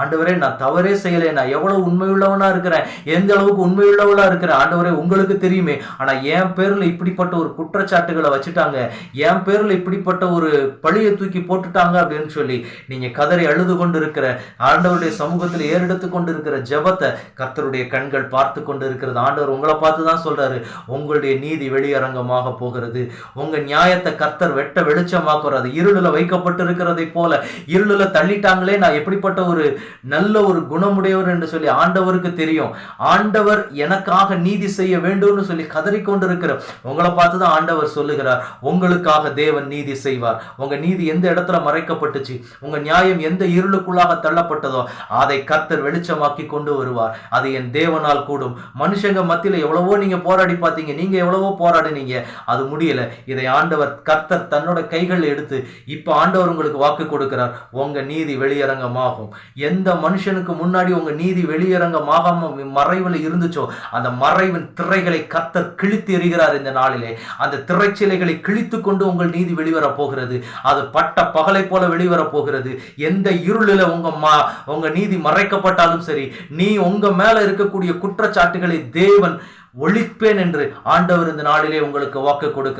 ஆண்டவரே நான் தவறே செய்யலை. நான் எவ்வளவு உண்மையுள்ளவனா இருக்கிறேன். எந்த அளவுக்கு உண்மையுள்ளவளா இருக்கிறேன்? ஆண்டவரே உங்களுக்கு தெரியுமே. ஆனா என் பேர்ல இப்படிப்பட்ட ஒரு குற்றச்சாட்டுகளை வச்சுட்டாங்க. என் பேர்ல இப்படிப்பட்ட ஒரு பழியை தூக்கி போட்டுட்டாங்க அப்படின்னு சொல்லி நீங்க கதறி அழுது கொண்டு இருக்கிற ஆண்டவருடைய சமூகத்தில் ஏறெடுத்து கொண்டு இருக்கிற ஜெபத்தை கர்த்தருடைய கண்கள் பார்த்து கொண்டு இருக்கிறது ஆண்டவர் உங்களை பார்த்து தான் சொல்றாரு. உங்களுடைய நீதி வெளியரங்கமாக போகிறது. உங்க நியாயத்தை கர்த்தர் வெட்ட வெளிச்சமாக்குறது இருளில் வைக்கப்பட்டு இருக்கிறதை போல இருளில் தள்ளிட்டாங்களே. நான் எப்படிப்பட்ட ஒரு நல்ல ஒரு குணமுடையவர் என்று சொல்லி ஆண்டவருக்கு தெரியும். ஆண்டவர் எனக்காக நீதி செய்ய வேண்டும்னு சொல்லி கதறிக்கொண்டிருக்கிற உங்களை பார்த்து தான் ஆண்டவர் சொல்லுகிறார். உங்களுக்காக தேவன் நீதி செய்வார். உங்க நீதி எந்த இடத்துல மறைக்கப்பட்டுச்சு? உங்க நியாயம் எந்த இருளுக்குள்ளாக தள்ளப்பட்டதோ அதை கர்த்தர் வெளிச்சமாக்கி கொண்டு வருவார். அது என் தேவனால் கூடும். மனுஷங்க மத்தியில எவ்வளவோ நீங்க போராடி பார்த்தீங்க. நீங்க எவ்வளவோ போராடினீங்க. அது முடியல. இதை ஆண்டவர் கர்த்தர் தன்னோட கைகள் எடுத்து இப்ப ஆண்டவர் உங்களுக்கு வாக்கு கொடுக்கிறார். உங்க நீதி வெளியரங்கமாகும். எந்த மனுஷனுக்கு முன்னாடி உங்க நீதி வெளியரங்கமாகாம மறைவில் இருந்துச்சோ அந்த மறைவின் திரைகளை கத்தர் கிழித்து எறிகிறார் இந்த நாளிலே. அந்த திரைச்சிலைகளை கிழித்து கொண்டு உங்கள் நீதி வெளிவர போகிறது. அது பட்ட பகலை போல வெளிவர போகிறது. எந்த இருளில உங்க மா உங்க நீதி மறைக்கப்பட்டாலும் சரி நீ உங்க மேல இருக்கக்கூடிய குற்றச்சாட்டுகளை தேவன் ஒழிப்பேன் என்று ஆண்டவர் இந்த நாளிலே உங்களுக்கு வாக்கு கொடுக்க